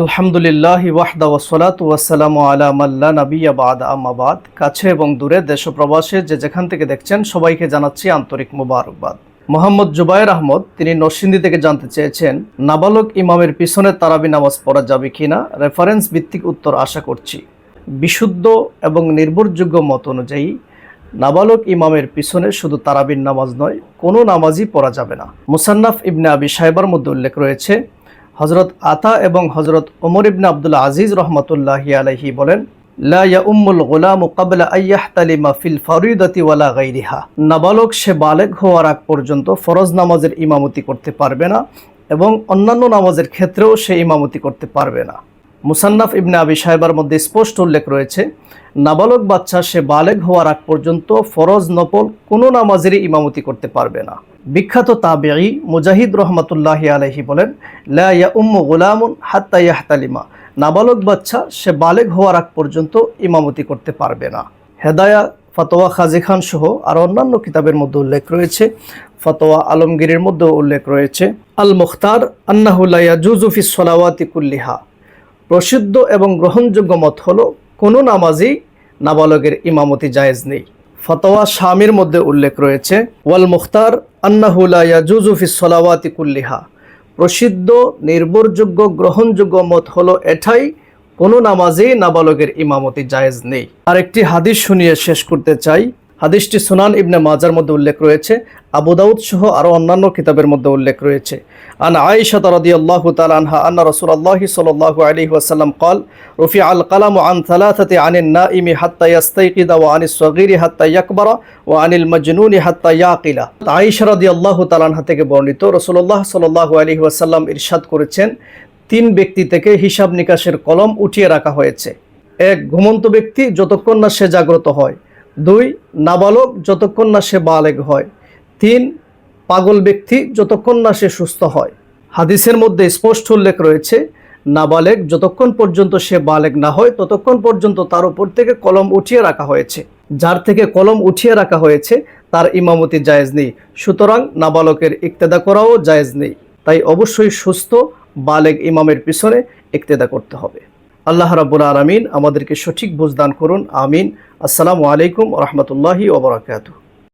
আলহামদুলিল্লাহ ওয়াহদা ওয়াসলাত ওয়াসালামু আলা মাল্লা নবিয়া বাদ আমাবাদ কাছে এবং দূরে দেশ ও প্রবাসে যে যেখান থেকে দেখছেন, সবাইকে জানাচ্ছি আন্তরিক মুবারকবাদ। মোহাম্মদ জুবায়ের আহমদ, তিনি নরসিংদী থেকে জানতে চেয়েছেন, নাবালক ইমামের পিছনে তারাবি নামাজ পড়া যাবে কিনা রেফারেন্স ভিত্তিক উত্তর আশা করছি। বিশুদ্ধ এবং নির্ভরযোগ্য মত অনুযায়ী, নাবালক ইমামের পিছনে শুধু তারাবির নামাজ নয়, কোনো নামাজই পড়া যাবে না। মুসান্নাফ ইবনে আবি সাহেবার মধ্যে উল্লেখ রয়েছে হজরত আতা এবং হজরত ওমর ইবনা আবদুল্লা আজিজ রহমতুল্লাহি আলহি বলেন আয়াহ গাইরিহা নাবালক সে বালেক হওয়ার আগ পর্যন্ত ফরজ নামাজের ইমামতি করতে পারবে না এবং অন্যান্য নামাজের ক্ষেত্রেও সে ইমামতি করতে পারবে না। মুসান্নাফ ইবনে আবি সাহেবার মধ্যে স্পষ্ট উল্লেখ রয়েছে, নাবালক বাচ্চা সে বালেগ হওয়ার আগ পর্যন্ত ফরজ নফল কোনো নামাজেরই ইমামতি করতে পারবে না। বিখ্যাত তাবেঈ মুজাহিদ রহমতুল্লাহ আলহি বলেন, লা উম্মু গুলামুন হাত্তা ইয়াহতালিমা। নাবালক বাচ্চা সে বালেগ হওয়ার আগ পর্যন্ত ইমামতি করতে পারবে না। হেদায়া, ফতোয়া খাজি খান সহ আর অন্যান্য কিতাবের মধ্যে উল্লেখ রয়েছে, ফতোয়া আলমগীরের মধ্যে উল্লেখ রয়েছে, আল মুখতার আন্নাহুল্লাইয়া জুজুফি সলাওয়াতি কুল্লিহা। প্রসিদ্ধ এবং গ্রহণযোগ্য মত হলো, কোনো নামাজই নাবালকের ইমামতি জায়েজ নেই। ফতোয়া স্বামীর মধ্যে উল্লেখ রয়েছে, ওয়াল মুখতার আন্নাহুলা ইয়াজুজুফি সলাওয়াতি কুল্লিহা। প্রসিদ্ধ, নির্ভরযোগ্য, গ্রহণযোগ্য মত হলো, এটাই কোনো নামাজেই নাবালকের ইমামতি জায়েজ নেই। আরেকটি হাদিস শুনিয়ে শেষ করতে চাই। হাদিসটি সুনান ইবনে মাজার মধ্যে উল্লেখ রয়েছে আবুদাউদ সহ আরও অন্যান্য কিতাবের মধ্যে উল্লেখ রয়েছে। আন আয়েশা তারদি আল্লাহ তালানহা আনা রসুল আল্লাহ সাল্লাহ আলী ওয়াসাল্লাম কল রফি আল কালাম আন থালাথাতে আনিন না ইমি হাত্তা ইয়াস্তাইকিদা ও আনিস সগিরি হাত্তা ইয়াকবর ও আনিল মজনুনি হাত্তা ইয়াকিলা। আয়েশা রদি আল্লাহ তালানহা থেকে বর্ণিত রসুল্লাহ সাল্লাহ আলী ওয়াসাল্লাম ইরশাদ করেছেন, তিন ব্যক্তি থেকে হিসাব নিকাশের কলম উঠিয়ে রাখা হয়েছে। এক, ঘুমন্ত ব্যক্তি যতক্ষণ না সে জাগ্রত হয়। দুই, নাবালক যতক্ষণ না সে বালেগ হয়। তিন, পাগল ব্যক্তি যতক্ষণ না সে সুস্থ হয়। হাদিসের মধ্যে স্পষ্ট উল্লেখ রয়েছে নাবালেক যতক্ষণ পর্যন্ত সে বালেক না হয়, ততক্ষণ পর্যন্ত তার উপর থেকে কলম উঠিয়ে রাখা হয়েছে। যার থেকে কলম উঠিয়ে রাখা হয়েছে, তার ইমামতি জায়েজ নেই। সুতরাং নাবালকের ইক্তেদা করাও জায়েজ নেই। তাই অবশ্যই সুস্থ বালেক ইমামের পিছনে ইক্তেদা করতে হবে। আল্লাহ রাবুল আলমিন আমাদেরকে সঠিক বুঝদান করুন, আমিন। আসসালামু আলাইকুম রহমতুল্লাহি ওবরাকাতু